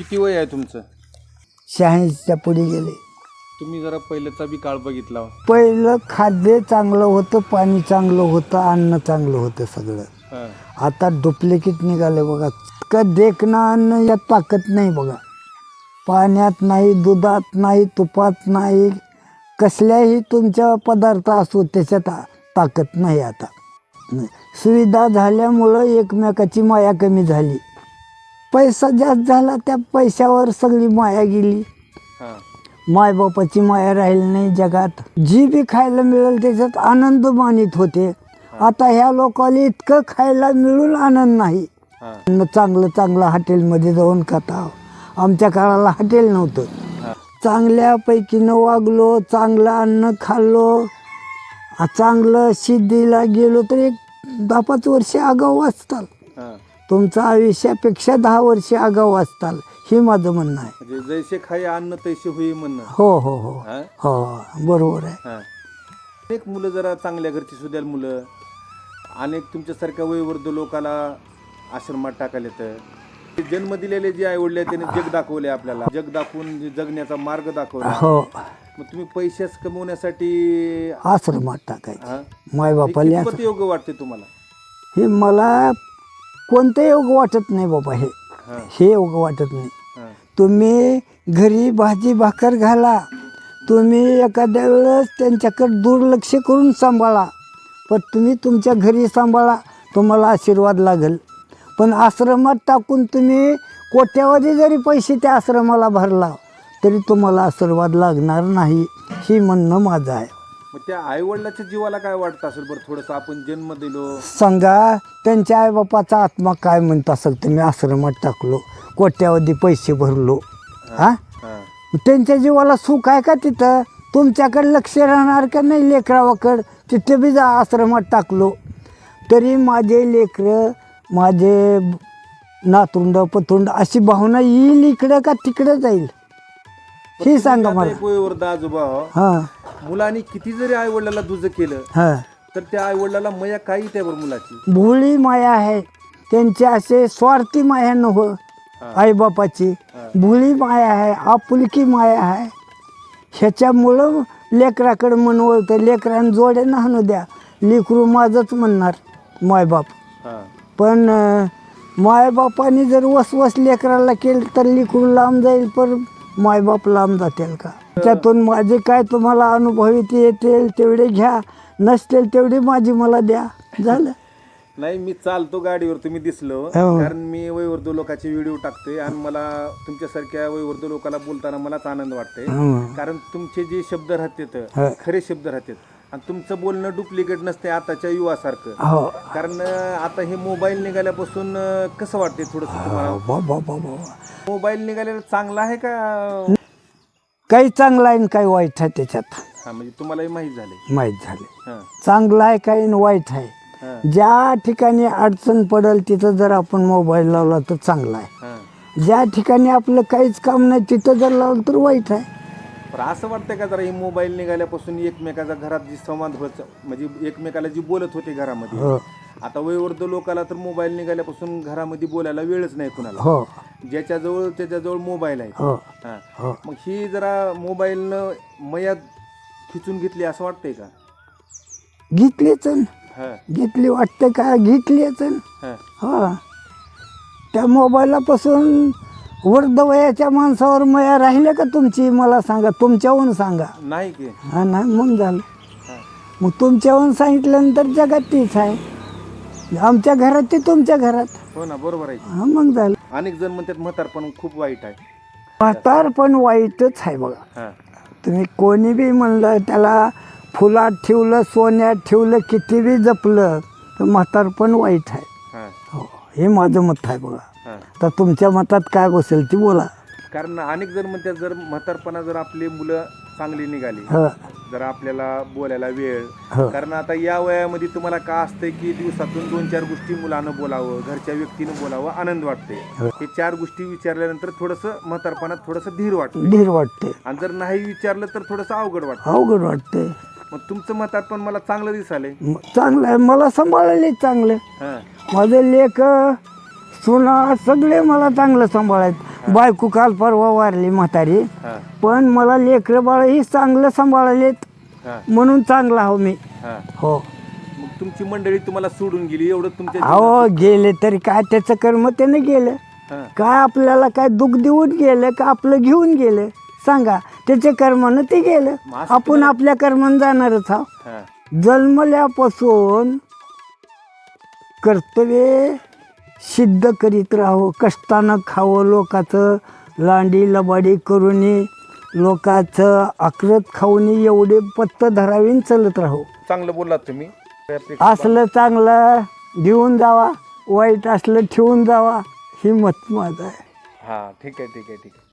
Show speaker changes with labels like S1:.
S1: किती वय आहे तुमचं
S2: शहाऐंशीच्या पुढे गेले
S1: तुम्ही जरा पहिल्याचा बी काळ बघितला हो.
S2: पहिलं खाद्य चांगलं होतं पाणी चांगलं होतं अन्न चांगलं होतं सगळं
S1: हा.
S2: आता डुप्लिकेट निघाले बघा का देखणं अन्न यात ताकद नाही बघा पाण्यात नाही दुधात नाही तुपात नाही कसल्याही तुमच्या पदार्थ असो त्याच्यात ताकद नाही आता. सुविधा झाल्यामुळं एकमेकाची माया कमी झाली पैसा जास्त झाला त्या पैशावर सगळी माया गेली
S1: हा.
S2: मायबापाची माया राहिली नाही जगात जी बी खायला मिळेल त्याच्यात आनंद मानित होते आता ह्या लोकांना इतकं खायला मिळून आनंद नाही
S1: हा.
S2: अन्न चांगलं चांगलं हॉटेलमध्ये जाऊन खाता आमच्या काळाला हॉटेल नव्हतं. चांगल्यापैकीनं वागलो चांगलं अन्न खाल्लो आ, चांगलं सिद्धीला गेलो तर एक दहा पाच वर्ष आगाऊ वाचताल
S1: हा.
S2: तुमचं आयुष्यापेक्षा दहा वर्ष आगाऊ वाचताल हे माझं म्हणणं आहे.
S1: म्हणजे जैसे खाई अन्न तैसे होई म्हणणं.
S2: हो हो हो.
S1: हा?
S2: हो बरोबर आहे.
S1: हा. अनेक मुलं जरा चांगल्या घरची सुद्धा मुलं. अनेक तुमच्यासारख्या वयोवृद्ध लोकाला आश्रमात टाकायला येतं. ते जन्म दिलेले जे आई वडील त्यांनी जग दाखवले आपल्याला. जग दाखवून जे जगण्याचा मार्ग दाखवला.
S2: हो.
S1: मग तुम्ही पैसेच कमवण्यासाठी
S2: आश्रमात टाकायचं.
S1: हा? हे
S2: मायबापाला
S1: कितपत योग्य वाटते तुम्हाला?
S2: हे मला कोणतं योग वाटत नाही बाबा हे.
S1: हा,
S2: योग वाटत नाही. तुम्ही घरी भाजी भाकर घाला. तुम्ही एखाद्या वेळेस त्यांच्याकडे दुर्लक्ष करून सांभाळा. पण तुम्ही तुमच्या घरी सांभाळा तुम्हाला आशीर्वाद लागेल. पण आश्रमात टाकून तुम्ही कोट्यावधी जरी पैसे त्या आश्रमाला भरला तरी तुम्हाला आशीर्वाद लागणार नाही ही म्हणणं माझं आहे.
S1: मग त्या आई वडिलाच्या जीवाला काय वाटतं असेल बरं? थोडस आपण जन्म दिलो.
S2: सांगा त्यांच्या आईबापाचा आत्मा काय म्हणत असेल तुम्ही आश्रमात टाकलो. कोट्यावधी पैसे भरलो. हां
S1: हा,
S2: त्यांच्या जीवाला सुख आहे का तिथं? तुमच्याकडे लक्ष राहणार का नाही लेकरावाकडं? तिथे बी जा आश्रमात टाकलो. तरी माझे लेकरं माझे नातुंड पतुंड अशी भावना येईल इकडं का तिकडं जाईल? हे सांगा मला.
S1: आजोबा हो,
S2: हां.
S1: मुलांनी किती जरी आई वडिलाला दुज केलं
S2: हां.
S1: तर त्या आई वडिलाला मया काही त्यावर मुलाची?
S2: भोळी माया आहे. त्यांचे असे स्वार्थी माया न हो आईबापाची. भोळी माया आहे आपुलकी माया आहे. ह्याच्यामुळं लेकराकडं मन वळतं लेकरानं जोडे नाहणं द्या. लेकरू माझंच म्हणणार मायबाप.
S1: हा.
S2: पण अं, मायबापाने जर वसवस लेकराला केलं तर लेकरू लांब जाईल पण मायबाप लांब जातील का त्यातून माझे काय तुम्हाला अनुभवित येतील तेवढे घ्या नसतील तेवढी माझी मला द्या झालं
S1: नाही मी चालतो गाडीवर तुम्ही दिसलो
S2: हो.
S1: कारण मी वयवृद्ध लोकांचे व्हिडिओ टाकतोय आणि मला तुमच्यासारख्या वयवृद्ध लोकांना बोलताना मलाच आनंद वाटतोय
S2: हं.
S1: कारण तुमचे जे शब्द राहतात
S2: हो.
S1: खरे शब्द राहतात आणि तुमचं बोलणं डुप्लिकेट नसते आताच्या युवासारखं.
S2: हो.
S1: कारण अं, आता हे मोबाईल निघाल्यापासून अं, कसं वाटते थोडस तुम्हाला?
S2: बाबा बाबा
S1: मोबाईल निघालेला चांगला आहे का?
S2: काही चांगलं आहे आणि काही वाईट आहे त्याच्यात.
S1: हा म्हणजे तुम्हालाही माहीत झाले
S2: माहीत झाले
S1: हा.
S2: चांगलं आहे काही आणि वाईट आहे. ज्या ठिकाणी अडचण पडेल तिथं जर आपण मोबाईल लावला तर चांगला आहे. ज्या ठिकाणी आपलं काहीच काम नाही तिथं जर लावलं तर वाईट आहे.
S1: पण असं वाटतंय का जरा हे मोबाईल निघाल्यापासून एकमेकाचा घरात जी संवाद होत म्हणजे एकमेकाला जी बोलत होते घरामध्ये.
S2: हो.
S1: आता वयोवृद्ध लोकाला तर मोबाईल निघाल्यापासून घरामध्ये बोलायला वेळच नाही कुणाला.
S2: हो.
S1: ज्याच्याजवळ त्याच्याजवळ मोबाईल आहे.
S2: हो.
S1: हा.
S2: हो.
S1: मग ही जरा मोबाईलनं मयात खिचून घेतली असं वाटतंय का?
S2: घेतलीच न.
S1: हा.
S2: घेतली वाटतं का? घेतलीच न.
S1: हा.
S2: हा. त्या मोबाईलापासून वृद्धवयाच्या माणसावर मया राहिल्या का तुमची? मला सांगा. तुमच्याहून सांगा.
S1: नाही की.
S2: हा नाही मग झालं. मग तुमच्याहून सांगितल्यानंतर जगात तीच आहे. आमच्या घरात ते तुमच्या घरात.
S1: हो ना बरोबर आहे
S2: हा मग झालं.
S1: अनेक जण म्हणतात म्हातारपण खूप वाईट आहे.
S2: म्हातार पण वाईटच आहे बघा.
S1: हा.
S2: तुम्ही कोणी बी म्हणलं त्याला फुलात ठेवलं सोन्यात ठेवलं किती बी जपलं तर म्हातार पण वाईट आहे.
S1: हा.
S2: हो हे माझं मत आहे बघा. तर तुमच्या मतात काय बसेल ती बोला.
S1: कारण अनेक जण म्हणतात जर म्हातारपणा जर आपली मुलं चांगली निघाली
S2: ह.
S1: जर आपल्याला बोलायला वेळ
S2: हो.
S1: कारण आता या वयामध्ये तुम्हाला का असतंय की दिवसातून दोन चार गोष्टी मुलानं बोलावं घरच्या व्यक्तीनं बोलावं आनंद वाटते
S2: हो.
S1: हे चार गोष्टी विचारल्यानंतर थोडंसं म्हातारपणात थोडंसं धीर वाटतं
S2: धीर वाटते
S1: आणि जर नाही विचारलं तर थोडंसं अवघड वाटतं
S2: अवघड वाटते
S1: मग तुमचं म्हातारपण मला चांगलं दिसाले
S2: म- चांगलं आहे. मला सांभाळायला चांगलं.
S1: हां.
S2: माझं लेख सुना सगळे मला चांगलं सांभाळायत. बायको काल परवा वारली म्हातारी.
S1: हा.
S2: पण मला लेकरं बाळ ही चांगलं सांभाळलेत.
S1: हा.
S2: म्हणून चांगला हो मी.
S1: हा.
S2: हो.
S1: तुमची मंडळी तुम्हाला सोडून गेली एवढं तुमच्या
S2: अहो गेले तरी काय त्याचं कर्म त्यानं गेलं
S1: हा.
S2: काय आपल्याला काय दुःख देऊन गेलं का आपलं घेऊन गेलं? सांगा त्याच्या कर्मानं ते गेलं. आपण आपल्या कर्मानं जाणारच आहोत
S1: हा.
S2: जन्मल्यापासून कर्तव्य सिद्ध करीत राहावं कष्टानं खावं लोकाचं. लांडी लबाडी करून लोकाचं. आकृत खाऊन एवढे पत्त धरावीन चलत राहू.
S1: चांगलं बोललात तुम्ही.
S2: असलं चांगलं देऊन जावा. वाईट असलं ठेवून जावा. ही मत माझं आहे.
S1: हा ठीक आहे ठीक आहे ठीक आहे.